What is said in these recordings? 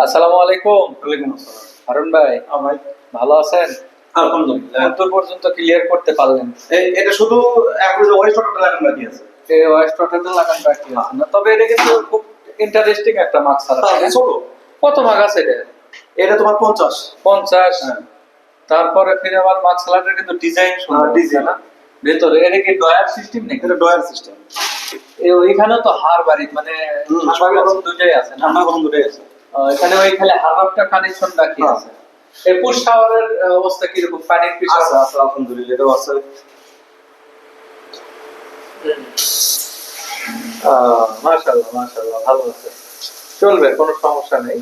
আসসালামু আলাইকুম। ওয়ালাইকুম আসসালাম। হারুন ভাই ভালো আছেন? আলহামদুলিল্লাহ। পর্যন্ত ক্লিয়ার করতে পারলেন? এটা শুধু এখন যে ওয়েস্ট অটোটা লাগানো বাকি আছে। এই ওয়েস্ট লাগান বাকি আছে না। তবে এটা কিন্তু খুব ইন্টারেস্টিং একটা তাহলে ছোট। কত মার্ক আছে এটা? এটা তোমার পঞ্চাশ। পঞ্চাশ। হ্যাঁ। তারপরে ফিরে আবার লাটের কিন্তু ডিজাইন সুন্দর হ্যাঁ, design। না? ভেতরে এটা কি ডয়ার সিস্টেম নাকি? এটা ডয়ার সিস্টেম এই ওইখানেও তো হার বাড়ি মানে। দুটোই আছে না? ঠান্ডা গরম দুটোই আছে। এখানে ওই খালি কানেকশন রাখি হ্যাঁ। আছে। এই পুশ শাওয়ারের অবস্থা কীরকম? পানির পিছনে? আছে আছে আলহামদুলিল্লাহ আছে। মাশাআল্লাহ মাশাআল্লাহ ভালো আছে। চলবে কোনো সমস্যা নেই.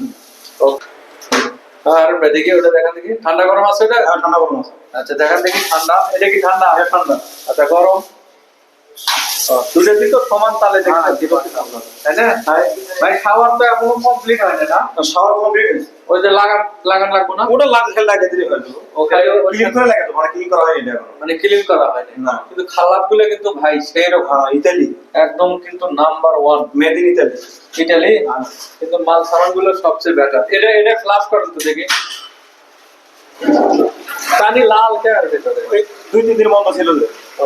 আর দেখি ওটা দেখান দেখি। ঠান্ডা গরম আছে ওটা? ঠান্ডা গরম আছে। আচ্ছা দেখান দেখি ঠান্ডা। এটা কি ঠান্ডা? ঠান্ডা? আচ্ছা গরম। দুটো তো সমান তালে হ্যাঁ, দেখতে দুটো তাই না? ভাই খাওয়ার তো এখনও কমপ্লিট হয় না? শাওয়ার কমপ্লিট ওই যে লাগান লাগান লাগবো না? ওটা লাগে লাগে দিলে হয়ে ওখানে ক্লিন করে লাগে তো মানে ক্লিন করা হয়নি মানে ক্লিন করা হয়নি। না। কিন্তু খালাপগুলো কিন্তু ভাই সেই রকম হ্যাঁ ইতালি একদম কিন্তু number one made in Italy হ্যাঁ। কিন্তু মাল সামানগুলো সবচেয়ে বেটার এটা এটা ফ্লাশ করেন তো দেখি। পানি লাল কে আর ভেতরে? দুই তিন দিন বন্ধ ছিল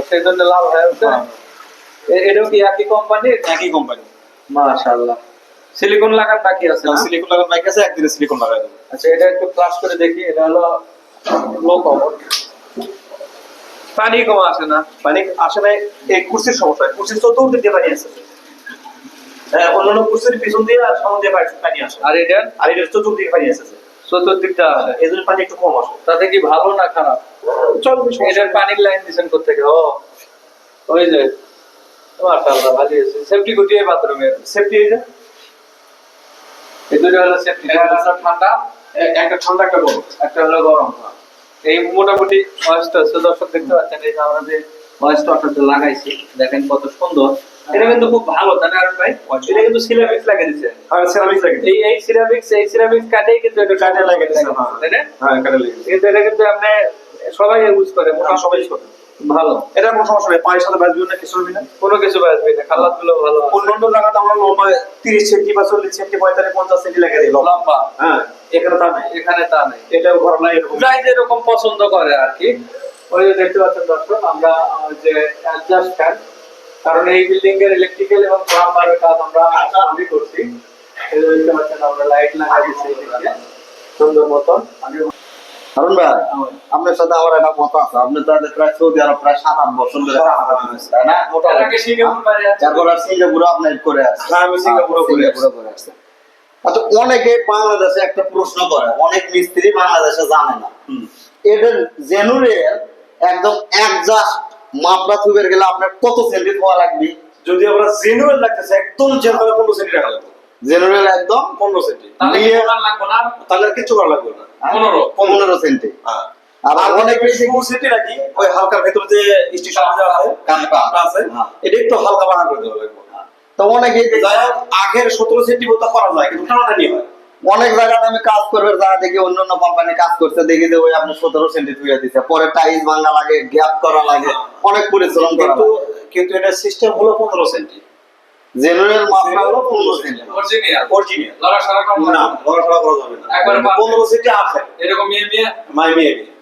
সেই জন্য লাল হয়ে হ্যাঁ। এ- এটাও কি একই কোম্পানির একই কোম্পানি মাশাআল্লাহ। সিলিকন লাগার বাকি আছে না? সিলিকন লাগানো বাইক আছে একদিনে সিলিকন লাগাই দেবো। আচ্ছা এটা একটু ফ্লাশ করে দেখি এটা হলো লো কমন পানি কম আসে না? মানে আসলে এই কুর্সির সমস্যা। কুর্সির চতুর্দিক দিয়ে পানি আছে হ্যাঁ, অন্যান্য কুর্সির পিছন দিয়ে আর সামনে দিয়ে পানি- পানি আসে। আর এটা? আর এটা চতুর্দিকে পানি আসে। চতুর্দিকটা আসে। এই জন্য পানি একটু কম আসে। তাতে কি ভালো না খারাপ? চল এটার পানির লাইন দিছেন কোথেকে ও ওই যে মাশাআল্লাহ ভালো আছে সেফটি গুটিয়ে বাথরুমের সেফটি এই যে। এই দুটো হলো সেফটি একটা ঠান্ডা একটা ঠান্ডা একটা গরম। একটা হলো গরম এই মোটামুটি ভয়েসটা আছে দর্শক দেখতে পাচ্ছেন এই যে আমরা যে ভয়েসটা অর্থাৎ লাগাইছি দেখেন কত সুন্দর। এটা কিন্তু খুব ভালো তাই না ভাই? এটা কিন্তু সিরামিক্স লাগিয়ে দিচ্ছে আর সেরামিক লাগে এই এই সিরামিক্স এই সিরামিক্স কাটেই কিন্তু এটা কাঠে লাগিয়ে দিছে, হ্যাঁ। তাই না? হ্যাঁ কাটে কিন্তু এটা কিন্তু আপনি সবাই ইউজ করে মোটা মোটামুটি সবাই করে। ভালো। এটা কোনো সমস্যা নেই। পায়ের সাথে না কিছু না। কোনো কিছু না খালাতগুলো ভালো জায়গাতে আমরা লম্বা তিরিশ সেন্টি বা চল্লিশ সেন্টি পঁয়তাল্লিশ পঞ্চাশ সেন্টি দিই। লম্বা। হ্যাঁ এখানে তা নাই। এখানে তা নেই। এটা ঘর নাই এরকম। যাই যেরকম পছন্দ করে আর কি। ওই যে দেখতে পাচ্ছেন দর্শক আমরা যে অ্যাডজাস্ট ফ্যান কারণ এই বিল্ডিং এর ইলেকট্রিক্যাল এবং প্লাম্বারের কাজ আমরা আমি করছি। দেখতে পাচ্ছেন আমরা লাইট লাগাই দিচ্ছি সুন্দর মতন। আমি হারুন ভাই আপনার সাথে আমার একটা কথা আছে। আপনি তো প্রায় সৌদি আরব প্রায় সাত আট বছর ধরে তাই না? আছি। তারপর আর সিঙ্গাপুরে আপনি করে আসছেন। হ্যাঁ, আমি সিঙ্গাপুরে করে আচ্ছা অনেকে বাংলাদেশে একটা প্রশ্ন করে অনেক মিস্ত্রি বাংলাদেশে জানে না। এদের জেনুরেল একদম একজাস্ট মাপলা থুবের গেলে আপনার কত সেন্টি হওয়া লাগবে? যদি আমরা জেনুয়েল লাগতেছে একদম জেনুয়েল পনেরো সেন্টি টাকা লাগবে। জেনুরেল একদম পনেরো সেন্টি। তাহলে কি নিয়ে- লাগবে না? তাহলে আর কিচ্ছু করা লাগবে না? পনেরো। পনেরো সেন্টি। হ্যাঁ। আর অনেক বেশি নাকি? ওই হালকার ভেতরে যে স্টেশন আছে। কাঁটা। আছে হ্যাঁ। এটা একটু হালকা বানা করে দেওয়া লাগবে। তো অনেকে যাই হোক, আগের সতেরো সেন্টি মতো করা যায় কিন্তু টানাটানি হয়? অনেক জায়গাতে আমি কাজ করবে যারা দেখি অন্য অন্য কোম্পানি কাজ করছে দেখি যে ওই আপনি সতেরো সেন্টি ধুয়ে দিচ্ছে পরে টাইস ভাঙা লাগে গ্যাপ করা লাগে অনেক পরিশ্রম কিন্তু কিন্তু এটা সিস্টেম হলো পনেরো সেন্টি। জেনারেল মাপটা হলো পনেরো সেন্টি। অরিজিনাল অরিজিনাল লড়া সারা কম না নড়াচড়া করা যাবে না। একবারে বাদ। পনেরো সেন্টি আছে। এরকম মেয়ে মেয়ে মাই মেয়ে